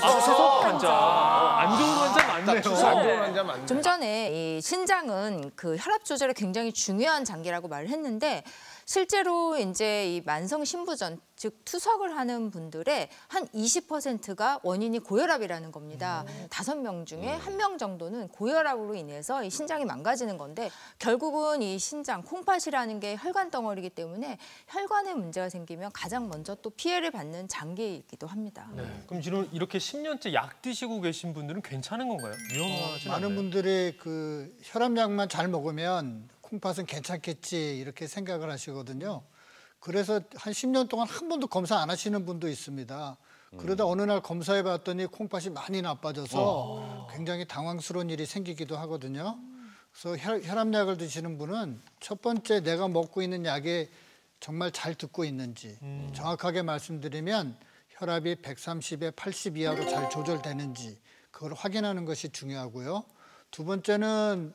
투석 환자. 어, 안 좋은 환자 많네요. 안 좋은 환자 많네. 좀 전에 이 신장은 그 혈압 조절에 굉장히 중요한 장기라고 말을 했는데 실제로 이제 이 만성 신부전 즉 투석을 하는 분들의 한 20%가 원인이 고혈압이라는 겁니다. 다섯 명 중에 한 명 정도는 고혈압으로 인해서 이 신장이 망가지는 건데 결국은 이 신장 콩팥이라는 게 혈관 덩어리이기 때문에 혈관에 문제가 생기면 가장 먼저 또 피해를 받는 장기이기도 합니다. 네. 그럼 지금 이렇게 10년째 약 드시고 계신 분들은 괜찮은 건가요? 위험하진 많은 않나요? 분들이 그 혈압약만 잘 먹으면 콩팥은 괜찮겠지 이렇게 생각을 하시거든요. 그래서 한 10년 동안 한 번도 검사 안 하시는 분도 있습니다. 그러다 어느 날 검사해 봤더니 콩팥이 많이 나빠져서 굉장히 당황스러운 일이 생기기도 하거든요. 그래서 혈, 혈압약을 드시는 분은 첫 번째 내가 먹고 있는 약에 정말 잘 듣고 있는지 정확하게 말씀드리면 혈압이 130에 80 이하로 잘 조절되는지 그걸 확인하는 것이 중요하고요. 두 번째는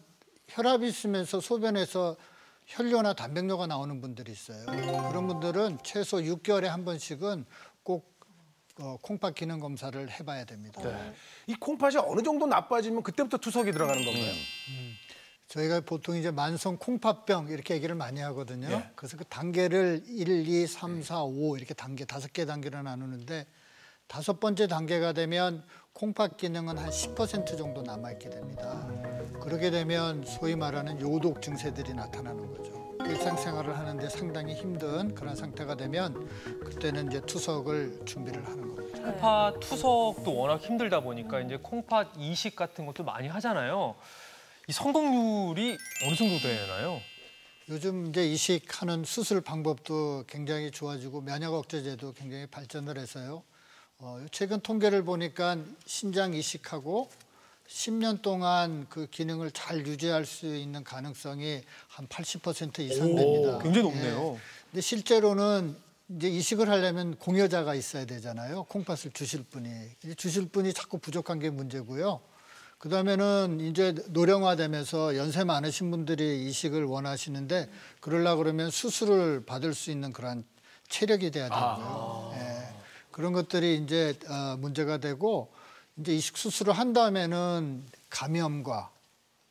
혈압이 있으면서 소변에서 혈뇨나 단백뇨가 나오는 분들이 있어요. 그런 분들은 최소 6개월에 한 번씩은 꼭 어, 콩팥 기능 검사를 해봐야 됩니다. 이 콩팥이 어느 정도 나빠지면 그때부터 투석이 들어가는 건가요? 저희가 보통 이제 만성 콩팥병 이렇게 얘기를 많이 하거든요. 예. 그래서 그 단계를 1, 2, 3, 4, 5 이렇게 단계 다섯 개 단계로 나누는데 다섯 번째 단계가 되면 콩팥 기능은 한 10% 정도 남아 있게 됩니다. 그러게 되면 소위 말하는 요독 증세들이 나타나는 거죠. 일상생활을 하는데 상당히 힘든 그런 상태가 되면 그때는 이제 투석을 준비를 하는 겁니다. 콩팥 투석도 워낙 힘들다 보니까 이제 콩팥 이식 같은 것도 많이 하잖아요. 이 성공률이 어느 정도 되나요? 요즘 이제 이식하는 수술 방법도 굉장히 좋아지고 면역 억제제도 굉장히 발전을 해서요. 어, 최근 통계를 보니까 신장 이식하고 10년 동안 그 기능을 잘 유지할 수 있는 가능성이 한 80% 이상 됩니다. 굉장히 높네요. 예. 근데 실제로는 이제 이식을 하려면 공여자가 있어야 되잖아요. 콩팥을 주실 분이. 이 주실 분이 자꾸 부족한 게 문제고요. 그다음에는 이제 노령화되면서 연세 많으신 분들이 이식을 원하시는데 그러려 그러면 수술을 받을 수 있는 그런 체력이 돼야 되고요. 예. 그런 것들이 이제 어, 문제가 되고 이제 이식 수술을 한 다음에는 감염과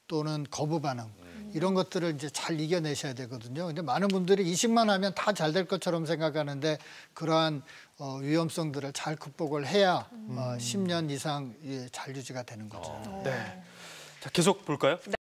또는 거부 반응 이런 것들을 이제 잘 이겨내셔야 되거든요. 근데 많은 분들이 이식만 하면 다 잘 될 것처럼 생각하는데 그러한 어, 위험성들을 잘 극복을 해야 어, 10년 이상 예, 잘 유지가 되는 거죠. 네. 자, 계속 볼까요?